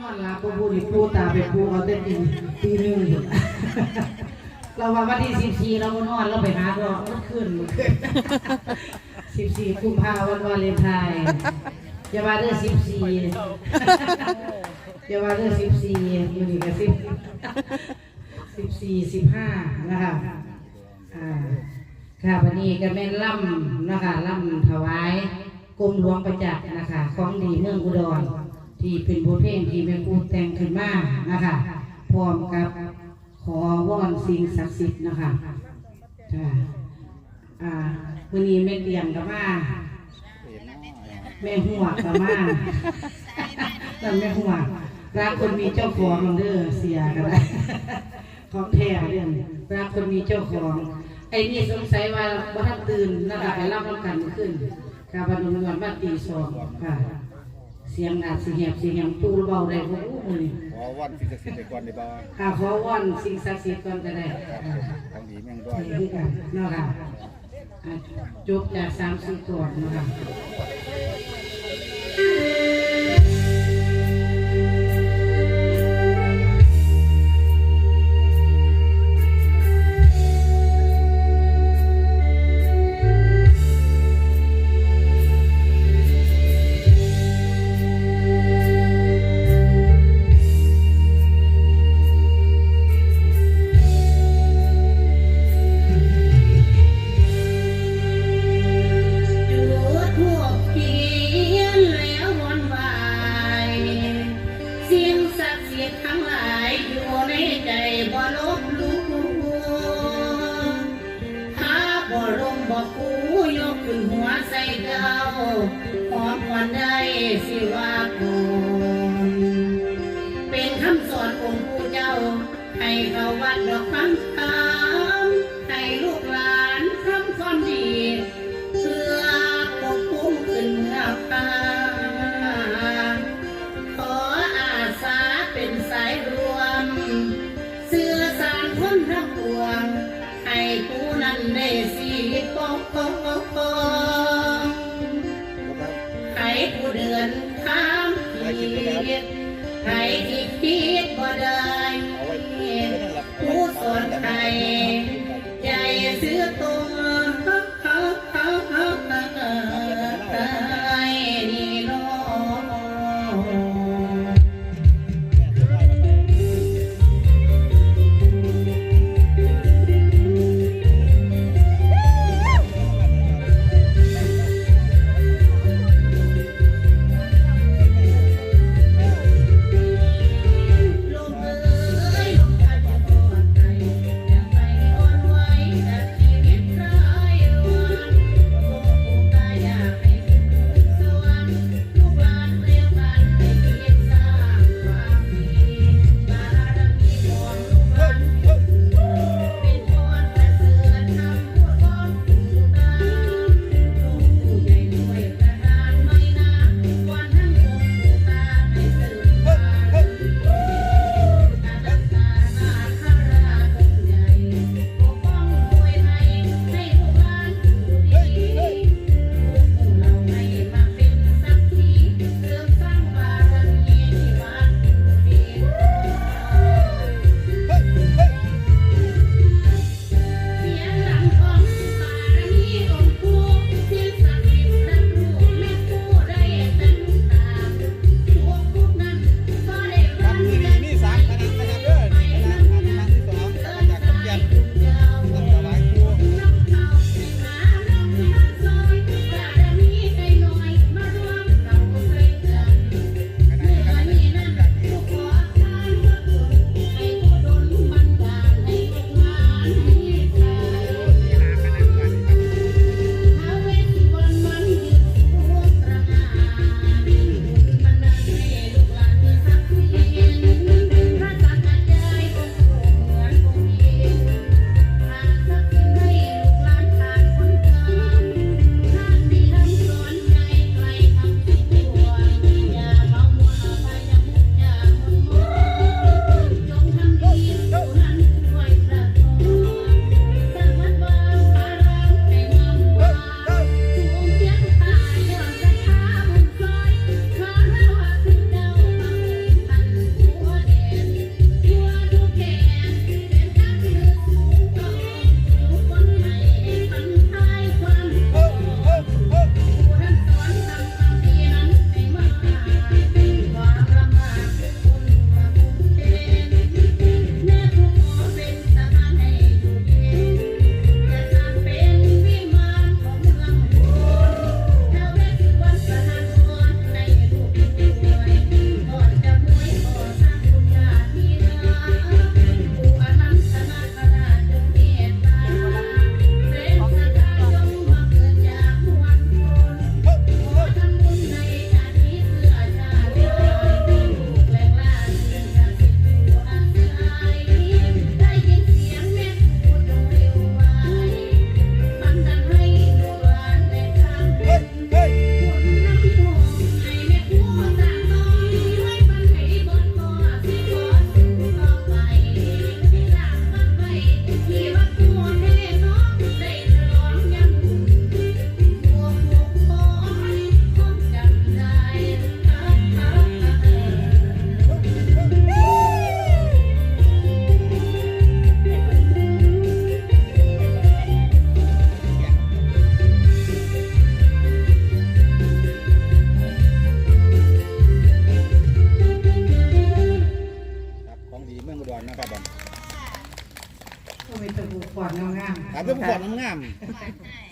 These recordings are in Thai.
นอนลับปูปูนี่ปูตาไปปูเอาแต่ตีตีหนึ่งเราว่าวันที่สิบสี่เราก็นอนเราไปหาดอกมันขึ้นมันขึ้นสิบสี่กุมภาวันวาเลนไทน์อย่าว่าเด้อสิบสี่อย่าว่าเด้อสิบสี่อยู่นี่ก็สิบสิบสี่สิบห้านะคะอ่าค่ะวันนี้ก็แม่นล่ำนะคะล่ำถวายกรมหลวงประจักษ์นะคะของดีเมืองอุดร ที่เป็นบทเพลงที่แม่ครูแต่งขึ้นมานะคะพร้อมกับขอวอนสิ่งศักดิ์สิทธิ์นะคะค่ะอ่าวันนี้แม่เตียงกับมาแม่หัวกับมาแล้วแม่หัวรักคนมีเจ้าของเด้อเสียกันได้ของแท้เรื่องรักคนมีเจ้าของไอ้นี่สงสัยว่าว่านตื่นนะคะไปรับน้ำกันขึ้นกาบนุนวันมาตีสองค่ะ เสียงอาจสิแหบเสียงหยังตูเบาได้บ่รู้มื้อนี้ขอวันสิ่งศักดิ์สิทธิ์ในก่อนในบ้านข้าขอวอนสิ่งศักดิ์สิทธิ์ก่อนก็ได้อ่าของดีเมืองด้วนี่ย คือกันเนาะค่ะอ่าจบจากสามสี่ก่อนเนาะค่ะ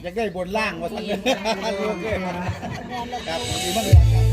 อยากได้บนล่างว่าสันเลครับดีมากเลยครับ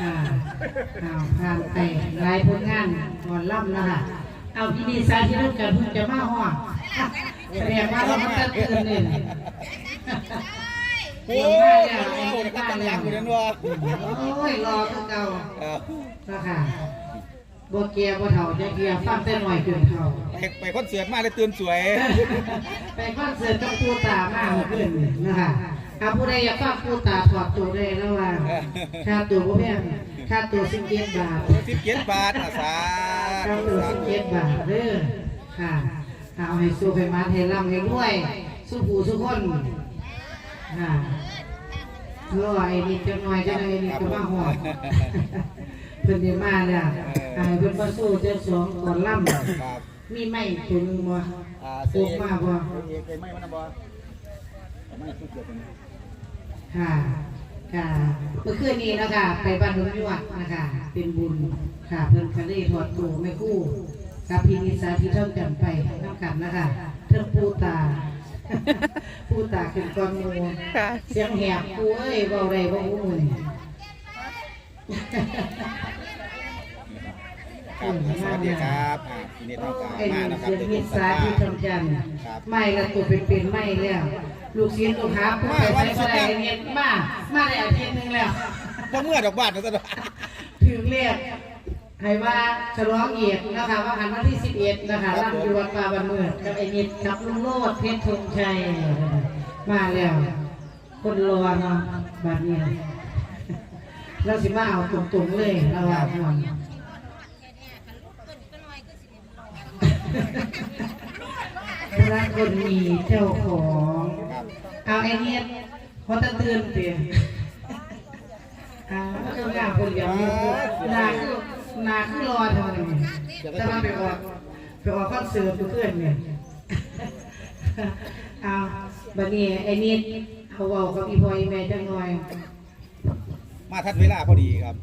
เอาผ่านไปหลายผลงานก่อนล่ำนะคะเอาพี่ดีสาธิตรุ่นกันเพิ่งจะมาห้องแสดงว่าเรามันจะตื่นเนี่ยโอ้เห็นยมาแล้วโอ้เห็ยนก็มาตั้งหลักอยู่นั่นว่าโอ้ยรอคือเก่าครับนะคะบ่เกียบ่เฒ่าจะเกียฟังแต่หน่อยเกินเฒ่าไปคอนเสิร์ตมาเลยตื่นสวย ไปคอนเสิร์ตกับปูตามากเพื่อนนะคะ ถ้าผู้ใดอยากฟังปูตาถอดตัวได้แล้วว่าค่าตัวบ่แพงค่าตัวสิบเจ็ดบาทสิบเจ็ดบาทอาสาค่าตัวสิบเจ็ดบาทเด้อค่ะเอาให้สู้ให้มาให้ร่ำให้รวย สู้ผู้สู้คนค่ะรอไอ้นี่จังหน่อยจังหน่อยนี่ก็มาหอดเพิ่นได้มาแล้วให้เพิ่นมาสู้เจ้าสองก่อนล่ำครับมีไม้ตัวหนึงบ่อ่าปลูกมาบ่เอกไม่มันนะบ่ไม่ทุกเกิดเป็น ค่ะค่ะเมื่อคืนนี้นะคะไปบ้านหลวงยวดนะคะ เป็นบุญค่ะเพิ่นคะได้ถอดตัวแม่คู่กับพี่นิสาที่เท่ากันไปน้ำกันนะคะเทิงปูตาปูตาขึ้นก่อนหมูค่ะเสียงแหบปูเอ้ยเบาได้บ่ฮู้มื้อนี้ครับสวัสดีครับอ่าทีนี้ต้องการไอ้มานี่นะครับเสียงนิสาที่ทำจันทร์ครับไม่ละตัวเป็นๆไม่แล้ว ลูกศิษย์ลูกหาผู้ไปใช้บ่ได้เนี่ยมามาได้อาทิตย์หนึงแล้ว บ่เมื่อดอกบาทนะจ๊ะถึงเรียกให้ว่าฉลองเอียดนะคะว่าหันวันที่ 11 นะคะร่ำอยู่วัดป่าบันเมือดกับไอ้นิดกับลุงโลดเพชรธงชัยมาแล้ว คนรอเนาะบัดเนี้ยเราสิมาเอาตรงๆเลยเราว่าห่วงพระคนมีเจ้าของครับ เอาไอ้เนี้ยพอตะเตือนเตียอ่าก็คืองานคนเดียวนี่นาคือนาคือรอเท่านั้นเองแต่ว่าไปออกไปออกคอนเสิร์ตเพื่อนเนี่ยเอาบัดนี้ไอ้นิดเขาเว้ากับอีพอยแม่จังหน่อย มาทันเวลาพอดีครับ